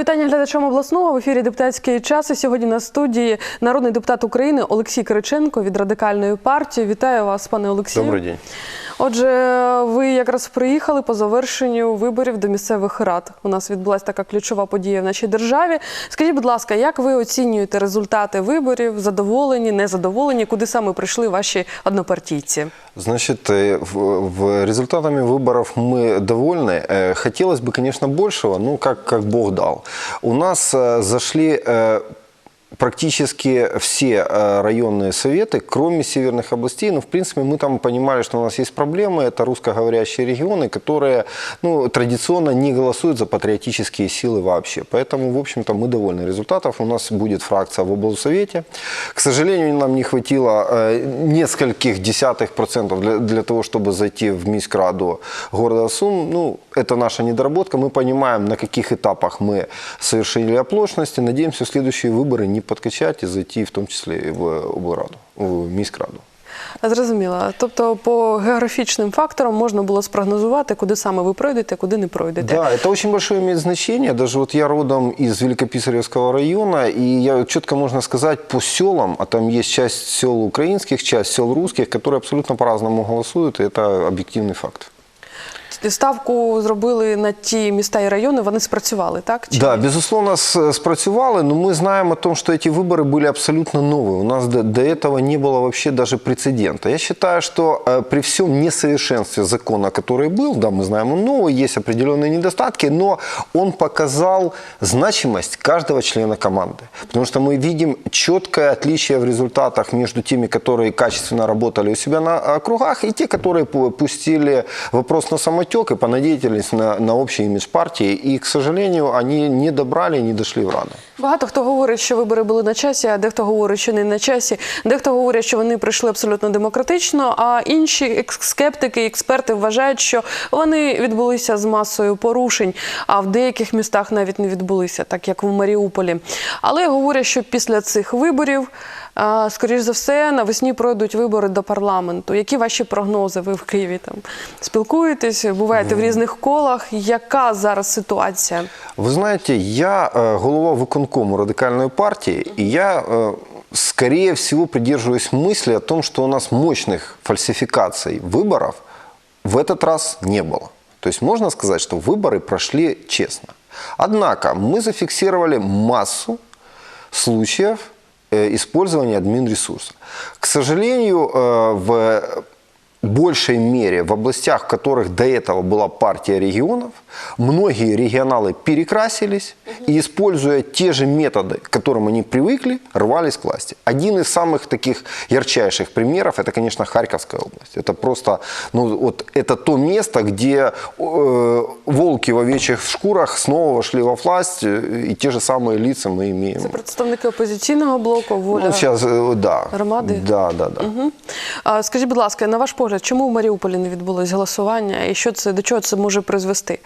вітання глядачам обласного в ефірі депутатський час. І сьогодні на студії народний депутат України Олексій Кириченко від радикальної партії. Вітаю вас, пане Олексію. Добрий день. Отже, ви якраз приїхали по завершенню виборів до місцевих рад. У нас відбулася така ключова подія в нашій державі. Скажіть, будь ласка, як ви оцінюєте результати виборів? Задоволені, незадоволені? Куди саме прийшли ваші однопартійці? Значит, э, в, в результатами выборов мы довольны. Э, Хотелось бы, конечно, большего, ну, как, как Бог дал. У нас э, зашли э, практически все э, районные советы, кроме северных областей. Но, в принципе, мы там понимали, что у нас есть проблемы. Это русскоговорящие регионы, которые ну, традиционно не голосуют за патриотические силы вообще. Поэтому, в общем-то, мы довольны результатов. У нас будет фракция в облсовете. К сожалению, нам не хватило э, нескольких десятых процентов для, для того, чтобы зайти в Міськраду города Сум. Ну, это наша недоработка. Мы понимаем, на каких этапах мы совершили оплошности. Надеемся, следующие выборы не подкачать и зайти в том числе и в облраду, в Міськраду. Зрозуміло. Тобто, по географічним факторам можна було спрогнозувати, куди саме ви пройдете, куди не пройдете. Да, это очень большое имеет значение. Даже вот я родом из Великописаревского района, и я четко можно сказать по селам, а там есть часть сел украинских, часть сел русских, которые абсолютно по-разному голосуют, и это объективный факт. Ставку зробили на ті міста і райони, вони спрацювали, так? Чи Да, ні? безусловно, с- спрацювали, но мы знаем о том, что эти выборы были абсолютно новые. У нас до, до этого не было вообще даже прецедента. Я считаю, что э, при всем несовершенстве закона, который был, да, мы знаем, он новый, есть определенные недостатки, но он показал значимость каждого члена команды. Потому что мы видим четкое отличие в результатах между теми, которые качественно работали у себя на округах, и те, которые пу- пустили вопрос на самотек и понадеялись на, на общий имидж партии. И, к сожалению, они не добрали и не дошли в Раду. Багато хто говорить, що вибори були на часі, а дехто говорить, що не на часі. Дехто говорить, що вони прийшли абсолютно демократично. А інші скептики, експерти вважають, що вони відбулися з масою порушень, а в деяких містах навіть не відбулися, так як в Маріуполі. Але говорять, що після цих виборів, скоріш за все, навесні пройдуть вибори до парламенту. Які ваші прогнози? Ви в Києві там спілкуєтесь, буваєте в різних колах. Яка зараз ситуація? Вы знаете, я э, голова виконкому радикальной партии, и я, э, скорее всего, придерживаюсь мысли о том, что у нас мощных фальсификаций выборов в этот раз не было. То есть можно сказать, что выборы прошли честно. Однако мы зафиксировали массу случаев э, админ ресурса. К сожалению, э, в большей мере в областях, в которых до этого была партия регионов, многие регионалы перекрасились и, используя те же методы, к которым они привыкли, рвались к власти. Один из самых таких ярчайших примеров, это, конечно, Харьковская область. Это просто, ну, вот это то место, где э, волки в овечьих шкурах снова вошли во власть, э, и те же самые лица мы имеем. Це представники опозиційного блоку, воля. Ну, сейчас, э, да. Громады? Да, да, да. Мгм. А, Скажіть, будь ласка, на ваш погляд, чому в Маріуполі не відбулось голосування і що це до чого це може призвести?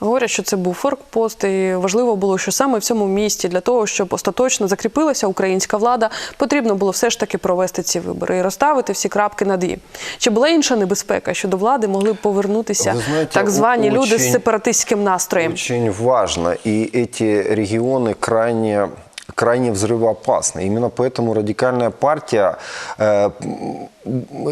Говорять, що це був форкпост, і важливо було, що саме в цьому місті для того, щоб остаточно закріпилася українська влада, потрібно було все ж таки провести ці вибори і розставити всі крапки над «і». Чи була інша небезпека, що до влади могли б повернутися Ви знаєте, так звані люди з сепаратистським настроєм? Очень важно, и эти регионы крайне крайне взрывоопасны. Именно поэтому радикальная партия э, м,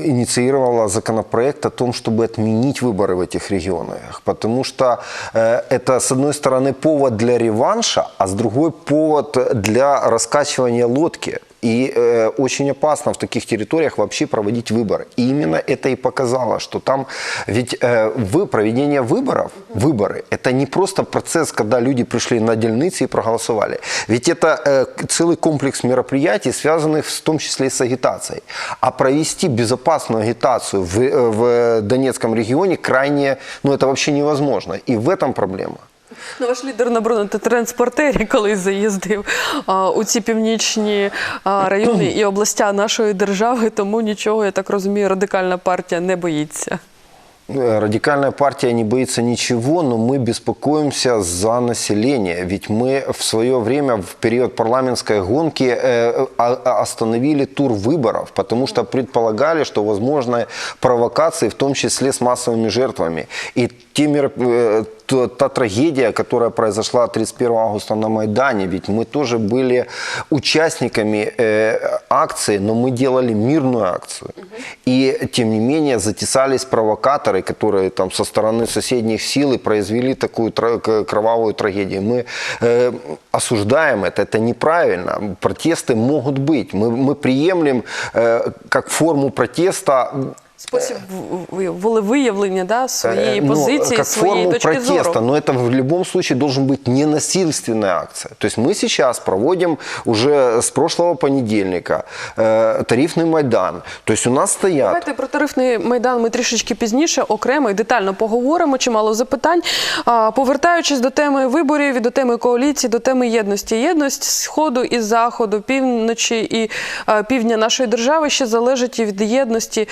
инициировала законопроект о том, чтобы отменить выборы в этих регионах. Потому что э, это, с одной стороны, повод для реванша, а с другой повод для раскачивания лодки. И э, очень опасно в таких территориях вообще проводить выборы. И именно это и показало, что там ведь э, вы, проведение выборов, выборы, это не просто процесс, когда люди пришли на дельницы и проголосовали. Ведь это э, целый комплекс мероприятий, связанных в том числе и с агитацией. А провести безопасную агитацию в, э, в Донецком регионе крайне, ну это вообще невозможно. И в этом проблема. Ну, ваш лідер на бронетранспортері колись заїздив а, у ці північні а, райони і областя нашої держави, тому нічого, я так розумію, радикальна партія не боїться. Э, Радикальная партия не боится ничего, но мы беспокоимся за население. Ведь мы в свое время, в период парламентской гонки, э, а- а- остановили тур выборов, потому что предполагали, что возможны провокации, в том числе с массовыми жертвами. И те мероп- э, т- та трагедия, которая произошла 31 августа на Майдане, ведь мы тоже были участниками э, акции, но мы делали мирную акцию. И, тем не менее, затесались провокаторы, которые там со стороны соседних сил и произвели такую тра- кровавую трагедию. Мы э, осуждаем это, это неправильно. Протесты могут быть. Мы, мы приемлем э, как форму протеста Спосіб в- в- волевиявлення да, своєї Э, ну, позиції, как своєї форму точки протеста, зору. но это в любом случае должен быть ненасильственная акция. То есть мы сейчас проводим уже с прошлого понедельника э, тарифный Майдан. То есть у нас стоят... Давайте про тарифний майдан ми трішечки пізніше окремо і детально поговоримо. Чимало запитань. А, Повертаючись до теми виборів, і до теми коаліції, до теми єдності. Єдність сходу і заходу, півночі і е, півдня нашої держави ще залежить і від єдності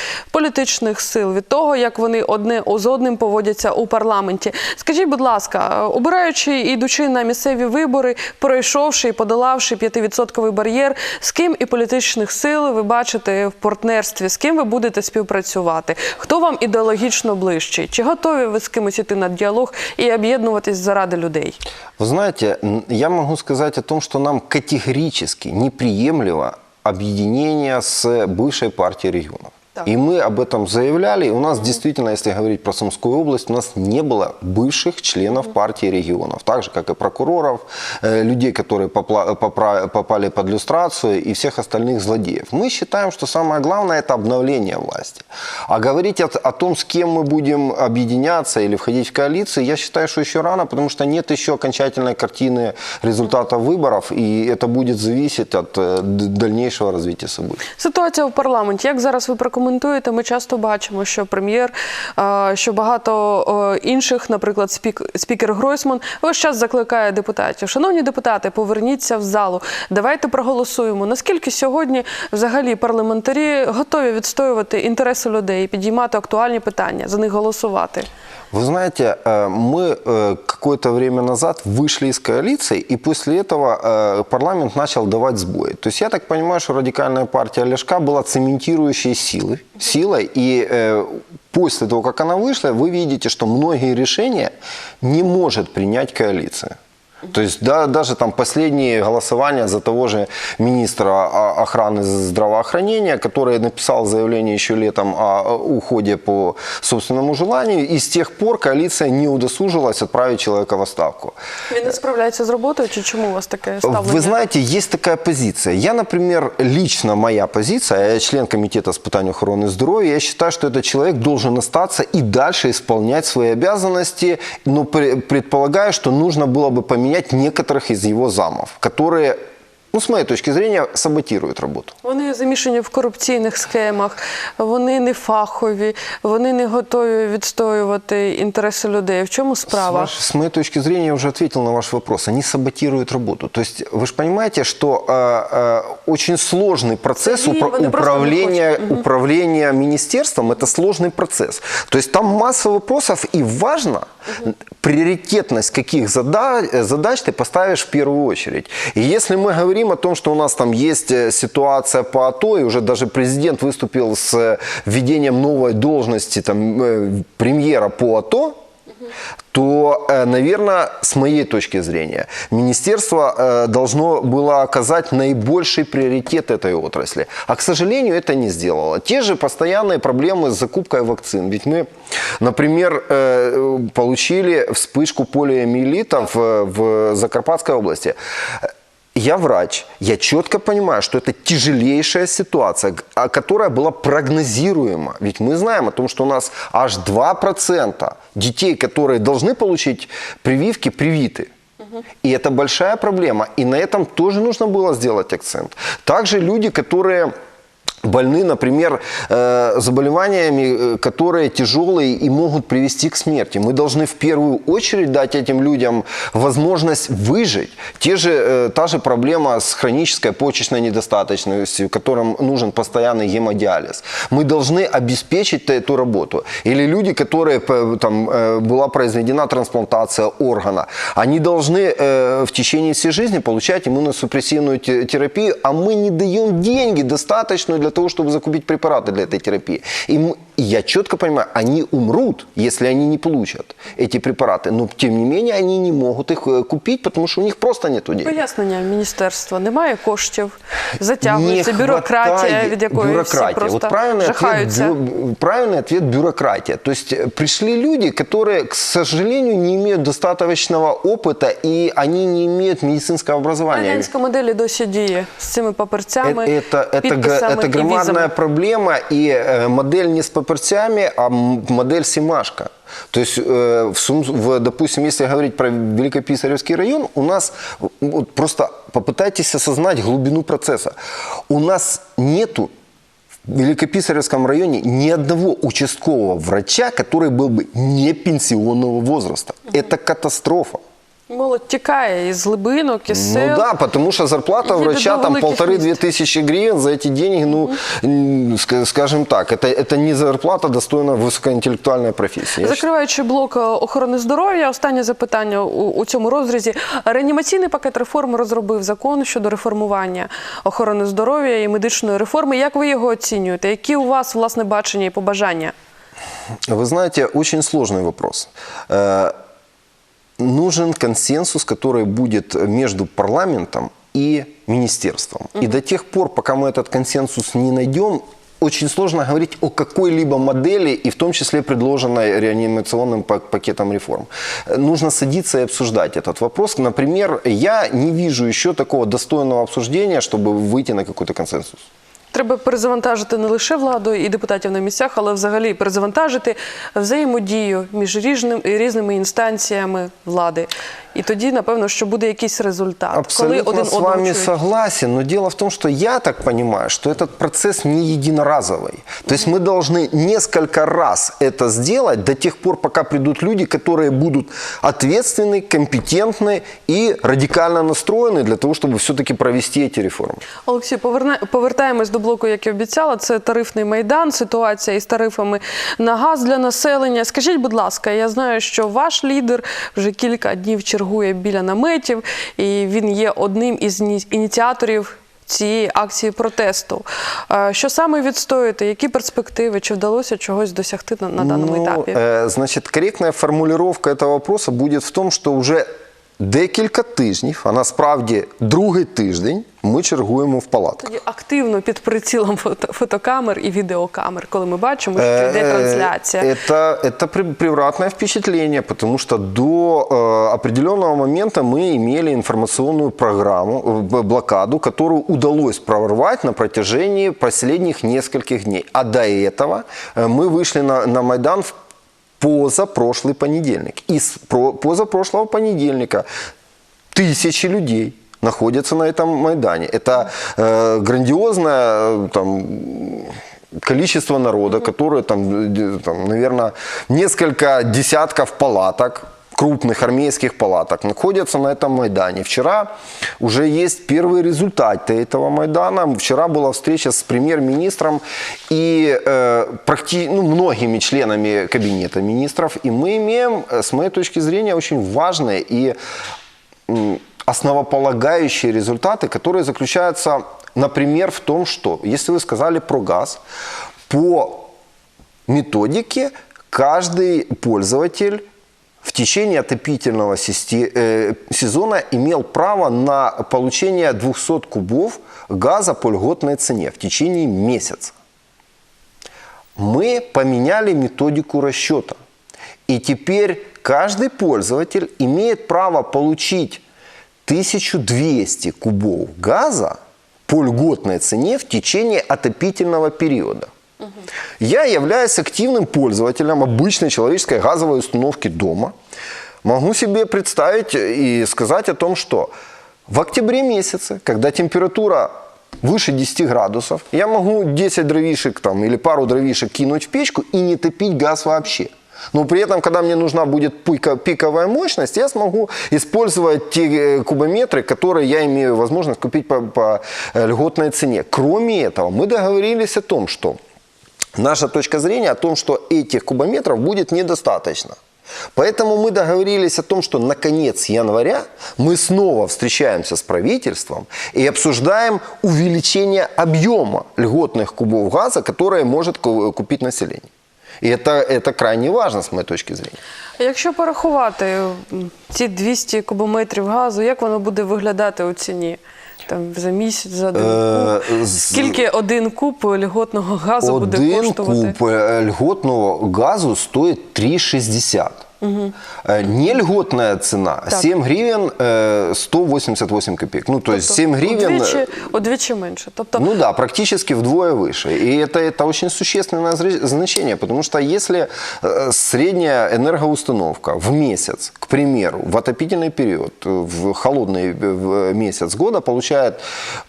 політичних сил, від того, як вони одне з одним поводяться у парламенті. Скажіть, будь ласка, е, обираючи і йдучи на місцеві вибори, пройшовши і подолавши 5% бар'єр, з ким і політичних сил ви бачите в партнерстві, з ким ви будете співпрацювати? Хто вам ідеологічно ближчий? Чи готові ви з кимось іти на діалог і об'єднуватись заради людей? Вы знаете, н- я могу сказать о том, что нам категорически неприемлемо объединение с бывшей партией регионов. Так. И мы об этом заявляли. И у нас действительно, если говорить про Сумскую область, у нас не было бывших членов партии регионов. Так же, как и прокуроров, э, людей, которые попла- попра- попали под люстрацию и всех остальных злодеев. Мы считаем, что самое главное – это обновление власти. А говорить о, о том, с кем мы будем объединяться или входить в коалиции, я считаю, что еще рано, потому что нет еще окончательной картины результатов выборов, и это будет зависеть от э, д- дальнейшего развития событий. Ситуація в парламенті. Як зараз ви прокоментуєте? Ми часто бачимо, що прем'єр, що багато інших, наприклад, спік, спікер Гройсман, весь час закликає депутатів. Шановні депутати, поверніться в залу. Давайте проголосуємо. Наскільки сьогодні взагалі парламентарі готові відстоювати інтереси людей, підіймати актуальні питання, за них голосувати? Вы знаете, э, мы э, какое-то время назад вышли из коалиции, и после этого э, парламент начал давать сбои. То есть я так понимаю, что радикальная партия Ляшка была цементирующей силой, силой и после того, как она вышла, вы видите, что многие решения не может принять коалиция. То есть да, даже там последние голосования за того же министра охраны здравоохранения, который написал заявление еще летом о уходе по собственному желанию, и с тех пор коалиция не удосужилась отправить человека в отставку. Він не справляється з роботою, чи чому у вас таке ставлення? Вы знаете, есть такая позиция. Я, например, лично моя позиция, я член комитета с питания охраны здоровья, я считаю, что этот человек должен остаться и дальше исполнять свои обязанности, но пре- предполагаю, что нужно было бы поменять некоторых из его замов, которые, ну, с моей точки зрения, саботируют работу. Вони замішані в корупційних схемах, вони не фахові, вони не готові відстоювати інтереси людей. В чому С, справа? ваш- с моей точки зрения, я уже ответил на ваш вопрос. Они саботируют работу. То есть вы же понимаете, что э, э, очень сложный процесс Они- упра- они просто не управления, хотят. Мгм. управления министерством. Это сложный процесс. То есть там масса вопросов, и важно приоритетность каких зада- э, задач ты поставишь в первую очередь. И если мы говорим о том, что у нас там есть э, ситуация по АТО, и уже даже президент выступил с э, введением новой должности там, э, премьера по АТО, то, наверное, с моей точки зрения, министерство э, должно было оказать наибольший приоритет этой отрасли. А, к сожалению, это не сделало. Те же постоянные проблемы с закупкой вакцин. Ведь мы, например, э, получили вспышку полиомиелита в, в Закарпатской области. Я врач, я четко понимаю, что это тяжелейшая ситуация, а, которая была прогнозируема. Ведь мы знаем о том, что у нас аж 2% детей, которые должны получить прививки, привиты. И это большая проблема. И на этом тоже нужно было сделать акцент. Также люди, которые больны, например, э, заболеваниями, э, которые тяжелые и могут привести к смерти. Мы должны в первую очередь дать этим людям возможность выжить. Те же, э, та же проблема с хронической почечной недостаточностью, которым нужен постоянный гемодиализ. Мы должны обеспечить эту работу. Или люди, которые там была произведена трансплантация органа, они должны в течение всей жизни получать иммуносупрессивную те- терапию, а мы не даем деньги достаточную для того, чтобы закупить препараты для этой терапии. И, м- и я четко понимаю, они умрут, если они не получат эти препараты. Но, тем не менее, они не могут их э, купить, потому что у них просто нет денег. Пояснення міністерства немає коштів, затягується Не бюрократія, хватает від якої бюрократия. всі просто вот правильный ответ, жахаються. бю- правильный ответ бюрократия. То есть э, пришли люди, которые, к сожалению, не имеют достаточного опыта и они не имеют медицинского образования. Радянська модель і досі діє з цими паперцями, Это, это, это, г- підписами это і громадная візами. проблема, и э, модель не с паперцями, а м- модель Симашка. То есть, э, в, Сум- в, допустим, если говорить про Великописаревский район, у нас, вот просто попытайтесь осознать глубину процесса. У нас нету в Великописаревском районе ни одного участкового врача, который был бы не пенсионного возраста. Это катастрофа. Молодь тікає із глибинок, із сел. Ну да, потому что зарплата Едет врача до там великих полторы-две мест. тысячи гривен за эти деньги, ну, м, ска- скажем так, это, это не зарплата достойна высокоинтеллектуальной профессии. Я Закриваючи блок е, охорони здоров'я, останнє запитання у, у цьому розрізі. Реанімаційний пакет реформ розробив закон щодо реформування охорони здоров'я і медичної реформи. Як ви його оцінюєте? Які у вас власне бачення і побажання? Вы знаете, очень сложный вопрос. Нужен консенсус, который будет между парламентом и министерством. И до тех пор, пока мы этот консенсус не найдем, очень сложно говорить о какой-либо модели, и в том числе предложенной реанимационным пак- пакетом реформ. Нужно садиться и обсуждать этот вопрос. Например, я не вижу еще такого достойного обсуждения, чтобы выйти на какой-то консенсус. Треба перезавантажити не лише владу і депутатів на місцях, але взагалі перезавантажити взаємодію між різним, різними інстанціями влади. І тоді, напевно, що буде якийсь результат, Абсолютно коли один с одного вами чують. согласен, но дело в том, что я так понимаю, что этот процесс не единоразовый. То есть мы должны несколько раз это сделать до тех пор, пока придут люди, которые будут ответственны, компетентны и радикально настроены для того, чтобы все-таки провести эти реформы. Олексій, поверне, повертаємось до блоку, як і обіцяла. Це тарифний майдан, ситуація із тарифами на газ для населення. Скажіть, будь ласка, я знаю, що ваш лідер вже кілька днів чергує біля наметів, і він є одним із ініціаторів. Цієї акції протесту. Е, Що саме відстоюєте? Які перспективи? Чи вдалося чогось досягти на, на даному Ну, етапі? Значить, значит, корректная формулировка этого вопроса будет в том, что уже декілька тижнів, а насправді другий тиждень, ми чергуємо в палатках. Тоді активно під прицілом фото, фотокамер і відеокамер, коли ми бачимо, що йде Э, трансляція. Это, это при- превратное впечатление, потому что до э, определенного момента мы имели информационную программу, э, б- блокаду, которую удалось прорвать на протяжении последних нескольких дней. А до этого э, мы вышли на, на Майдан в позапрошлый понедельник. И с про- позапрошлого понедельника тысячи людей находятся на этом Майдане. Это э, грандиозное э, там, количество народа, которое там, э, там, наверное, несколько десятков палаток, крупных армейских палаток находятся на этом Майдане. Вчера уже есть первые результаты этого Майдана. Вчера была встреча с премьер-министром и э, практи- ну, многими членами кабинета министров. И мы имеем, э, с моей точки зрения, очень важные и основополагающие результаты, которые заключаются, например, в том, что, если вы сказали про газ, по методике каждый пользователь в течение отопительного э, сезона имел право на получение 200 кубов газа по льготной цене в течение месяца. Мы поменяли методику расчета. И теперь каждый пользователь имеет право получить 1200 кубов газа по льготной цене в течение отопительного периода. Я являюсь активным пользователем обычной человеческой газовой установки дома. Могу себе представить и сказать о том, что в октябре месяце, когда температура выше 10 градусов, я могу 10 дровишек там, или пару дровишек кинуть в печку и не топить газ вообще. Но при этом, когда мне нужна будет пиковая мощность, я смогу использовать те э, кубометры, которые я имею возможность купить по, по э, льготной цене. Кроме этого, мы договорились о том, что наша точка зрения о том, что этих кубометров будет недостаточно. Поэтому мы договорились о том, что на конец января мы снова встречаемся с правительством и обсуждаем увеличение объема льготных кубов газа, которые может ку- купить население. И это, это крайне важно с моей точки зрения. Якщо порахувати м, ці 200 кубометрів газу, як воно буде виглядати у ціні? Там за місяць, за один Е, куб. Скільки один куб льготного газу буде Один коштувати? куб э, льготного газу стоїть 3,60. Э, Не льготная цена, Так. 7 гривен э, 188 копеек. Ну, то есть 7 гривен... Удвічі, э, удвічі менше. Тобто Ну да, практически вдвое выше. И это, это очень существенное зре- значение, потому что если э, средняя энергоустановка в месяц, к примеру, в отопительный период, э, в холодный э, в месяц года получает, пр- тла-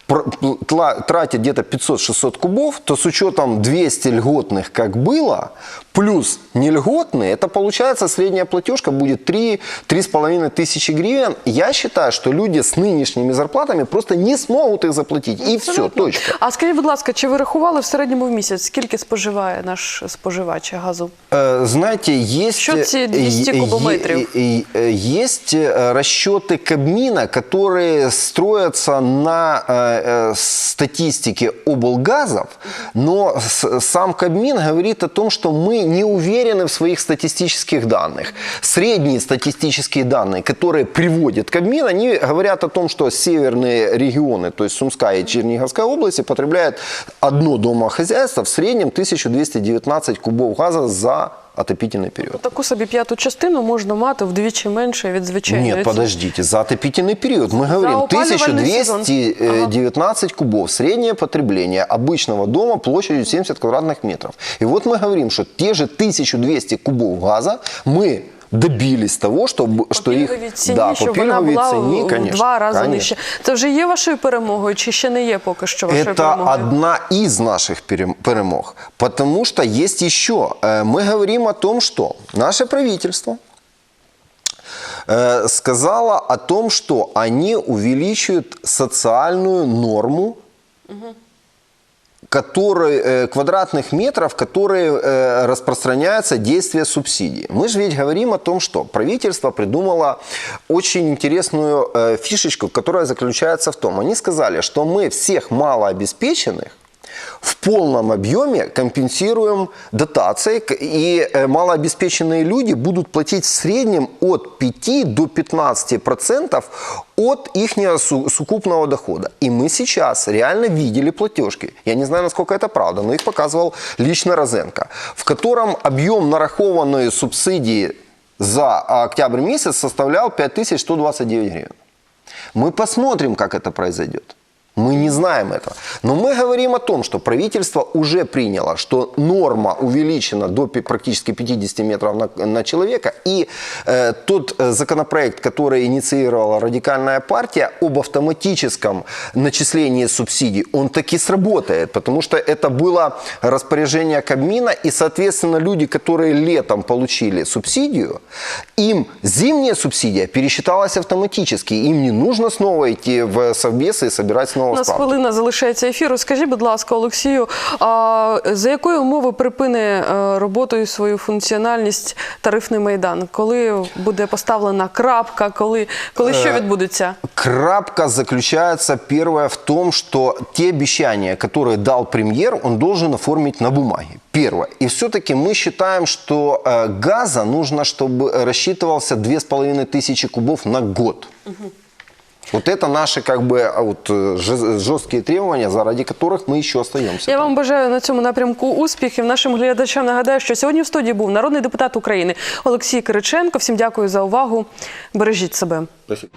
тратит где-то 500-600 кубов, то с учетом 200 льготных, как было, плюс нельготные, это получается средняя платежка будет 3-3,5 тысячи гривен. Я считаю, что люди с нынешними зарплатами просто не смогут их заплатить. И все, Абсолютно. точка. А скажіть, будь ласка, чи ви рахували в середньому в місяць, скільки споживає наш споживач газу? Э, Знаете, есть... Что те 200 э, кубометров? е- е- э, Есть э, расчеты Кабмина, которые строятся на э, э, статистике облгазов, но с- сам Кабмин говорит о том, что мы не уверены в своих статистических данных. Средние статистические данные, которые приводит Кабмин, они говорят о том, что северные регионы, то есть Сумская и Черниговская области, потребляют одно домохозяйство в среднем 1219 кубов газа за отопительный период. Таку собі п'яту частину можна мати вдвічі менше від звичайної. Нет, ціни. подождите, за отопительный период мы говорим опаливальный сезон. 1219 кубов, среднее потребление обычного дома площадью 70 квадратных метров. И вот мы говорим, что те же 1200 кубов газа мы добились того, чтобы, По что их пільговій ціні, да, щоб по вона пільговій була ціні, в конечно, два рази конечно. нижче. Це вже є вашою перемогою, чи ще не є поки що вашою Это перемогою? одна из наших перем- перемог. Потому что есть еще. Э, Мы говорим о том, что наше правительство э, сказало о том, что они увеличивают социальную норму который, э, квадратных метров, которые э, распространяются действие субсидий. Мы же ведь говорим о том, что правительство придумало очень интересную э, фишечку, которая заключается в том, они сказали, что мы всех малообеспеченных в полном объеме компенсируем дотацией, и э, малообеспеченные люди будут платить в среднем от 5 до 15 процентов от их сукупного дохода. И мы сейчас реально видели платежки. Я не знаю, насколько это правда, но их показывал лично Розенко, в котором объем нарахованной субсидии за октябрь месяц составлял 5129 гривен. Мы посмотрим, как это произойдет. Мы не знаем этого. Но мы говорим о том, что правительство уже приняло, что норма увеличена до практически 50 метров на, на человека. И э, тот э, законопроект, который инициировала радикальная партия об автоматическом начислении субсидий, он таки сработает. Потому что это было распоряжение Кабмина. И, соответственно, люди, которые летом получили субсидию, им зимняя субсидия пересчиталась автоматически. Им не нужно снова идти в совбесы и собирать снова У нас справки. хвилина залишається ефіру. Скажіть, будь ласка, Олексію, а за якої умови припине е, роботою свою функціональність тарифний майдан? Коли буде поставлена крапка, коли, коли що відбудеться? Крапка заключается первое в том, что те обещания, которые дал премьер, он должен оформить на бумаге. Первое. И все-таки мы считаем, что э, газа нужно, чтобы рассчитывался 2500 кубов на год. Вот это наши как бы а, вот, э, жест- жесткие требования, заради которых мы еще остаемся. Я вам бажаю на цьому напрямку успіхів. Нашим глядачам нагадаю, що сьогодні в студії був народний депутат України Олексій Кириченко. Всім дякую за увагу. Бережіть себе. Спасибо.